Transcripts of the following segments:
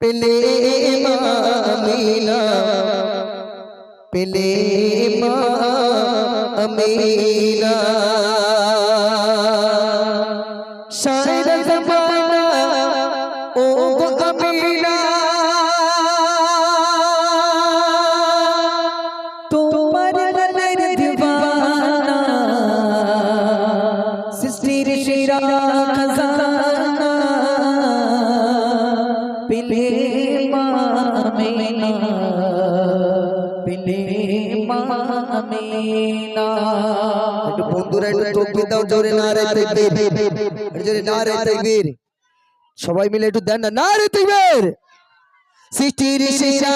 পেলে মা আমিনা পেলে মা আমিনা শায়দ জমানা ও গো আমিনা। তোমার মনের দিওয়ানা সৃষ্টির সেরা বন্ধুরা, একটু তকবীর জোরে নারে তাকবীর। একটু জোরে নারে তাকবীর। সবাই মিলে একটু দেন না, নারে তাকবীর। সৃষ্টির সেরা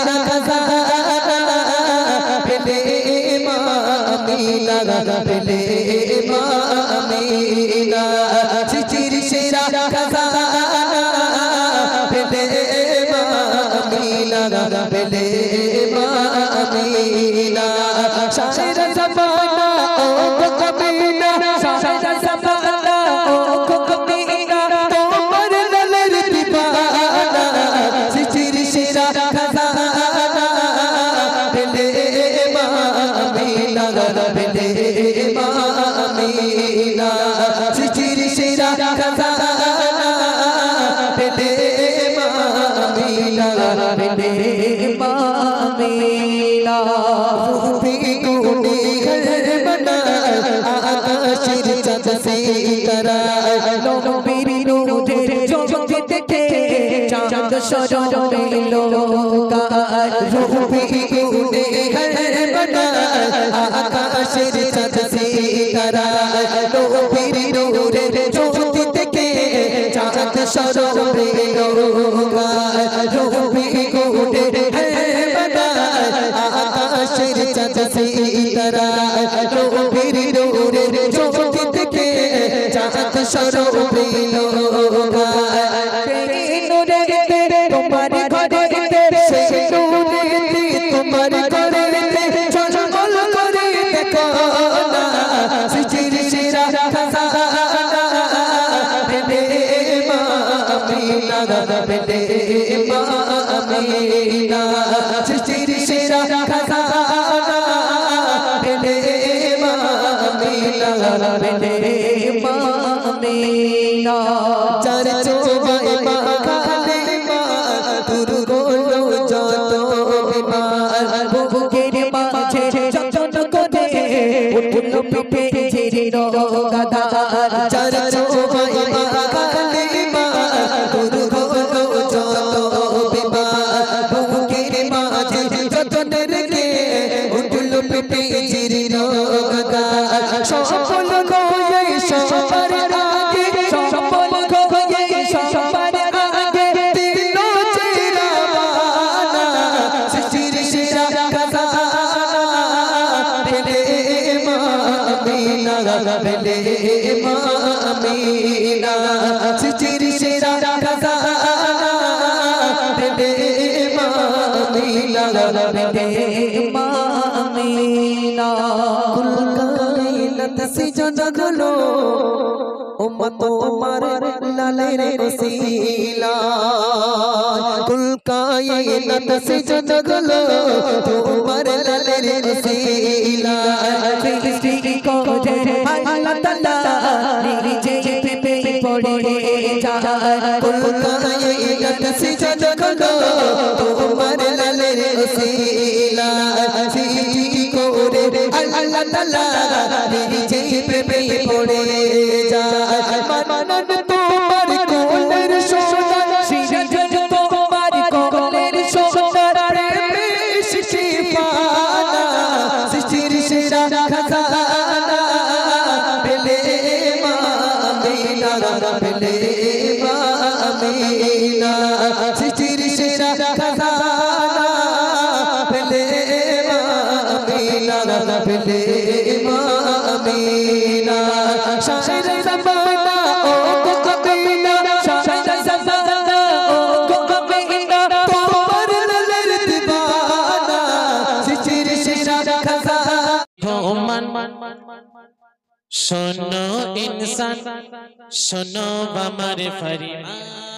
নবীর নূরের জ্যোতি দেখে চাঁদ সরবে লোকার রূপে গুনে ঘর বনা আকাশের চাঁদ সে করা নবীর নূরের জ্যোতি দেখে চাঁদ সরবে লোকার রূপে গুনে ঘর বনা আকাশের চাঁদ সে করা নবীর নূরের জ্যোতি সরবে লোকার আমিনা সৃষ্টির সেরা খাজানা পেলে মা আমিনা পেলে মা আমিনা কুল কায়নাত সে জগলো, উম্মত তোমার লালের ওসিলা কুল কায়নাত সে জগলো, তোমার আল্লাহ তাআলা নিজে প্রেমে পড়ে যায় কুল কায়নাত সে জগলো তোমার লালের ওসিলা সৃষ্টি করে আল্লাহ তাআলা নিজে আমিনা সৃষ্টির সেরা খাজানা পেলে মা পেলে মা আমিনা জমানা, ও গো কবিনা জমানা, ও গো তোমার লালের দিবানা, সৃষ্টির সেরা খাজানা। ভগবান শোনো ইনসান, শোনো আমার ফরিমান।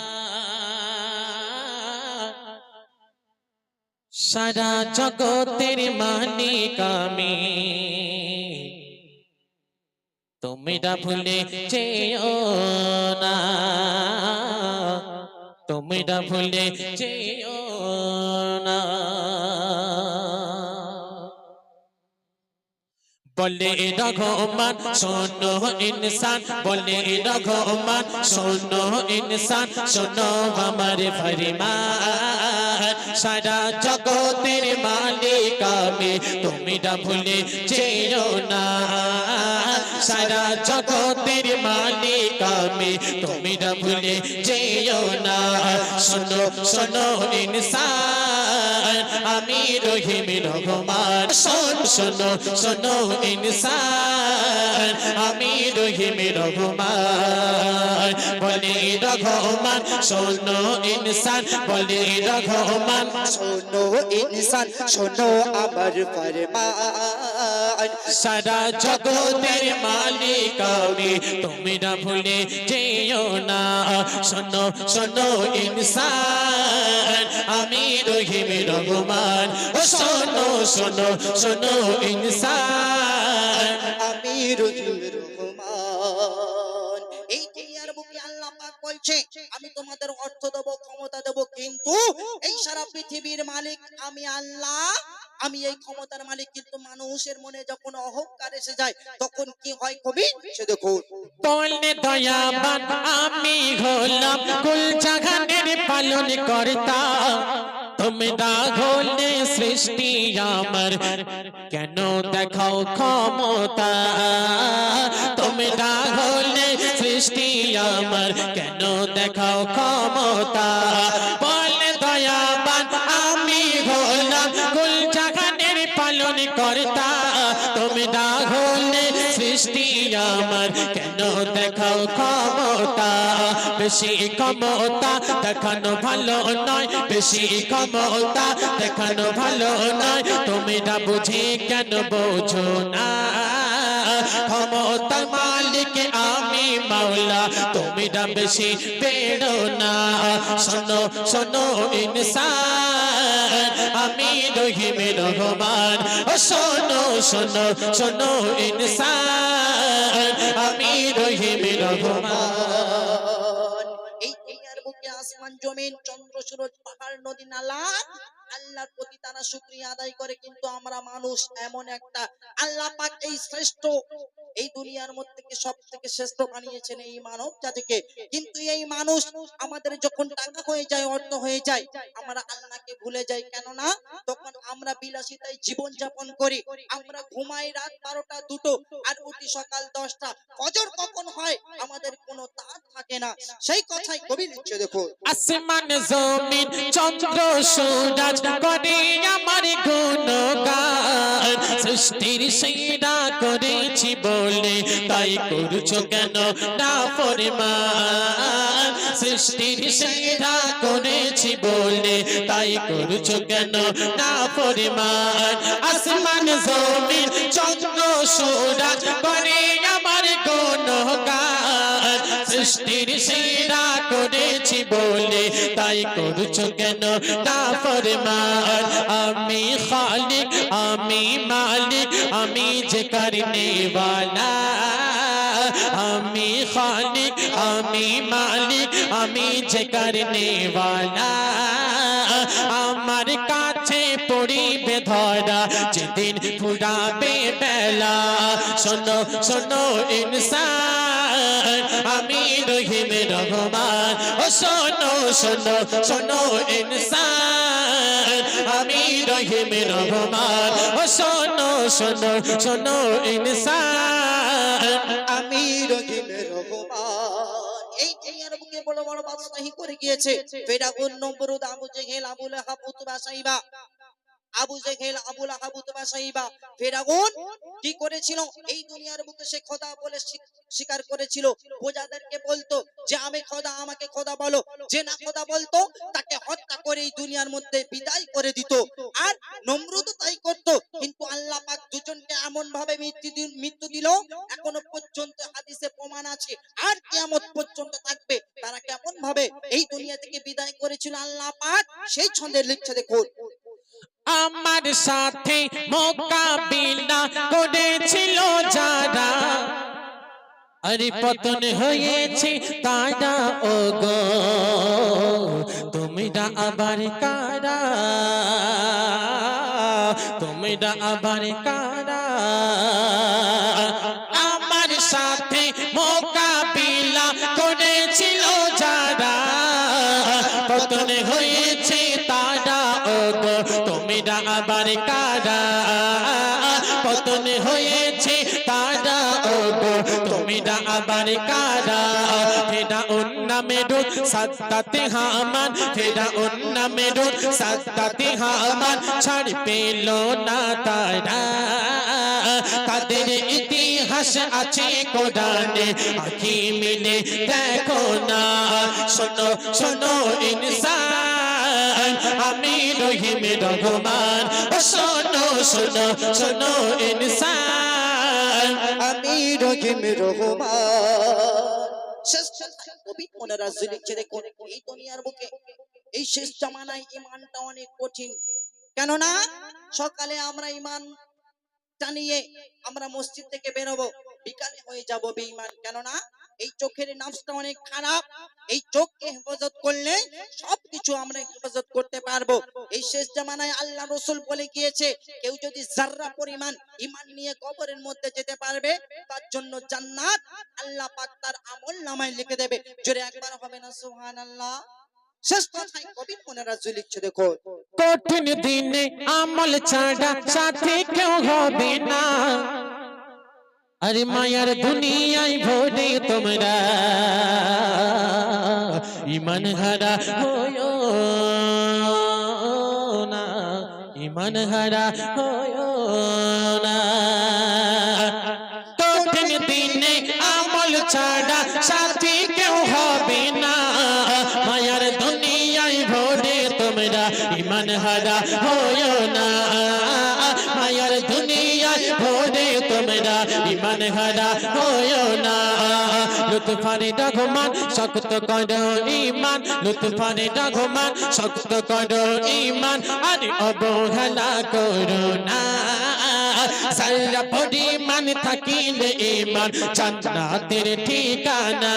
সারা জগতের মালিক আমি তোমরা ভুলে যেও না। তোমরা ভুলে যেও না। বলে রঘমান শোনো ইনসান, বলে রঘমান শোনো ইনসান, শোনো আমার ফরিমান। সারা জগতের মালিক আমি তুমি না ভুলে যেও না। সারা জগতের মালিক আমি তুমি না ভুলে যেও না। শোনো শোনো ইনসান আমি রহিম রঘমান শোন, শোনো শোনো ইনসান। আমি রহিম রঘমান বলে রঘমান শোনো ইনসান। বলে রঘমান শোনো ইনসান। শোনো আমার ফরমান। সারা জগতের মালিক আমি, তুমি না ভুলে যেও না। শোনো শোনো ইনসান। আমি রহিম রঘমান ও শোনো শোনো শোনো ইনসান। আমি রহমান। এই দুনিয়ার বুকে আল্লাহ পাক বলছে আমি তোমাদের অর্থ দেব ক্ষমতা দেব কিন্তু এই সারা পৃথিবীর মালিক আমি আল্লাহ। আমি এই ক্ষমতার মালিক কিন্তু মানুষের মনে যখন অহংকার এসে যায় তখন কি হয় কবি? সে দেখুন। বললে দয়াবান আমি হলাম পালন কর্তা তোমরা হলে সৃষ্টি আমার কেন দেখাও ক্ষমতা তোমরা হলে সৃষ্টি আমার কেন দেখাও ক্ষমতা বলে দয়াবান আমি হলাম কুল জাগানের পালন কর্তা তোমরা হলে সৃষ্টি আমার, কেন দেখাও ক্ষমতা? বেশি ক্ষমতা দেখানো ভালো নয়, বেশি ক্ষমতা দেখানো ভালো নয়। তুমি না বুঝি কেন বোঝো না? ক্ষমতা মালিক আমি মাওলা তুমি না বেশি বেড়ো না। শোনো শোনো, ইনসান। আমি রহিম রহমান ও শোনো শোনো শোনো ইনসান আমি রহিম রহমান। এই দুনিয়ার বুকে আসমান, জমিন, চন্দ্র, সূরজ, পাহাড়, নদী, নালা আল্লাহর প্রতি তারা শুকরিয়া আদায় করে, কিন্তু আমরা মানুষ এমন একটা আল্লাহ পাক এই শ্রেষ্ঠ, এই দুনিয়ার মধ্যে সব থেকে শ্রেষ্ঠ বানিয়েছেন এই মানব জাতিকে। কিন্তু এই মানুষ আমাদের যখন টাকা হয়ে যায়, অর্থ হয়ে যায়, আমরা আল্লাহকে ভুলে যাই। কেননা তখন আমরা বিলাসিতায় জীবন যাপন করি। আমরা ঘুমাই রাত বারোটা দুটো আর উঠি সকাল দশটা। ফজর কখন হয় আমাদের কোনো তার থাকে না। সেই কথাই কবি লিখছে দেখো আসমান, জমিন, চন্দ্র সূরজ করে আমার গুণগান। সৃষ্টির সেরা করেছি বলে তাই করছ কেন না পরিমাণ সৃষ্টির সেরা করেছি বলে তাই করছ কেন না পরিমাণ আসমান, জমিন, চন্দ্র, সূরজ সৃষ্টির সেরা করেছি বলে তাই করছ কেন? তা মার আমি খালিক, আমি মালিক, আমি যে কারণেওয়ালা। আমি খালিক, আমি মালিক, আমি যে কারণেওয়ালা। আমার কাজ ধরা যেদিন ফুরাবে বেলা। শোনো শোনো ইনসান, আমি রহিম রহমান। ও শোনো শোনো শোনো ইনসান, আমি রহিম রহমান। ও শোনো শোনো শোনো ইনসান, আমি রহিম রহমান। এই দুনিয়ার বুকে বড় বড় বাদশাহী করে গিয়েছে। Firaun Namrud Abu Jahl Abu Lahab Utba Shaiba. Abu Jahl, Abu Lahab Utba Shaiba Firaun কি করেছিল? এই দুনিয়ার বুকে সে খোদা বলে স্বীকার করেছিল। প্রজাদেরকে বলতো যে, আমি খোদা, আমাকে খোদা বলো। যে না খোদা বলতো, তাকে হত্যা করে এই দুনিয়ার মধ্যে বিদায় করে দিত। আর নমরুদ তাই করত। কিন্তু আল্লাহ পাক দুজনকে এমন ভাবে মৃত্যু মৃত্যু দিল, এখনও পর্যন্ত হাদিসে প্রমাণ আছে। আর কিয়ামত পর্যন্ত থাকবে। তারা কেমন ভাবে এই দুনিয়া থেকে বিদায় করেছিল আল্লাহ পাক, সেই ছন্দে লিখছে দেখুন। আমার সাথে মোকাবিলা করেছিল যারা। আরে পতন হয়েছে তারা ও গো তোমরা আবার কারা? তোমরা আবার কারা? পতন হয়েছে, তারা ও তুমি না আবার কারা? ফেরা অন্না রোজ সাত্তাতে হামান ফেরা অন্না রোজ সাত্তাতে হামান, ছাড় পেল না তারা। তাদের ইতিহাস আছে কোরআনে। আখি মিলে দেখো না। শোনো শোনো ইনসান, আমি রহিম রহমান। শোনো শোনো শোনো ইনসান, আমি রহিম রহমান। কবি মনেরা লিখছে, দেখুন, এই দুনিয়ার বুকে, এই শেষ জামানায় ইমানটা অনেক কঠিন। কেননা, সকালে আমরা ইমান টানিয়ে আমরা মসজিদ থেকে বেরোবো। বিকালে হয়ে যাব বেঈমান। কেননা এই চোখের নামটা অনেক খারাপ। এই চোখকে হেফাজত করলে সবকিছু আমরা হেফাজত করতে পারব। এই শেষ জামানায় আল্লাহ রসুল বলে গিয়েছে, কেউ যদি জাররা পরিমাণ ইমান নিয়ে কবরের মধ্যে যেতে পারবে, তার জন্য জান্নাত আল্লাহ পাক তার আমল নামায় লিখে দেবে। জোরে একবার হবে না, সুবহানাল্লাহ। শেষ কঠিন দিনে আমল ছাড়া সাথে কেউ হবে না। আরে মায়ার দুনিয়ায় ভোরে তোমরা ইমান হারা হয়ো না, ইমান হারা হয়ো না। হারা হয়ো লুৎফানি রঘমান শক্ত করো ইমান লুৎফানি রঘমান শক্ত করো ইমান আরে অবহেলা করো না। সারা পরিমাণ থাকিলে ইমান জান্নাতের ঠিকানা।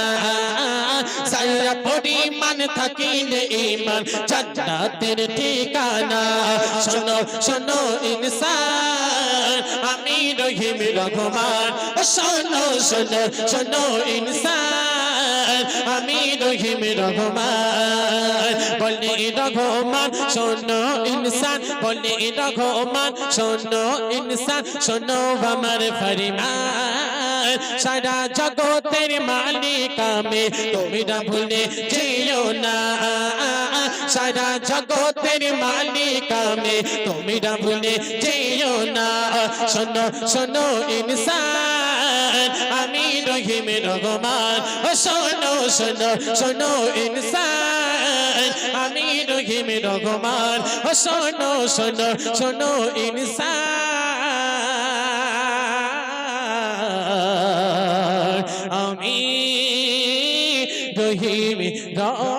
সারা পরিমাণ থাকিলে ইমান জান্নাতের ঠিকানা। শোনো শোনো ইনসান, আমি রহিম রহমান। শোনো শোনো শোনো ইনসান। আমি রহিম রহমান। বলে রঘমান শোনো ইনসান, বলে রঘমান শোনো ইনসান, শোনো আমার ফরিমান। সারা জগতের মালিক আমি, তোমরা ভুলে যেও না। সারা জগতের মালিক আমি, তোমরা ভুলে যেও না। শোনো শোনো ইনসান। আমি রহিম রহমান ও শোনো শোনো শোনো ইনসান আমি রহিম রহমান ও শোনো শোনো শোনো ইনসান আমি রহিম রহমান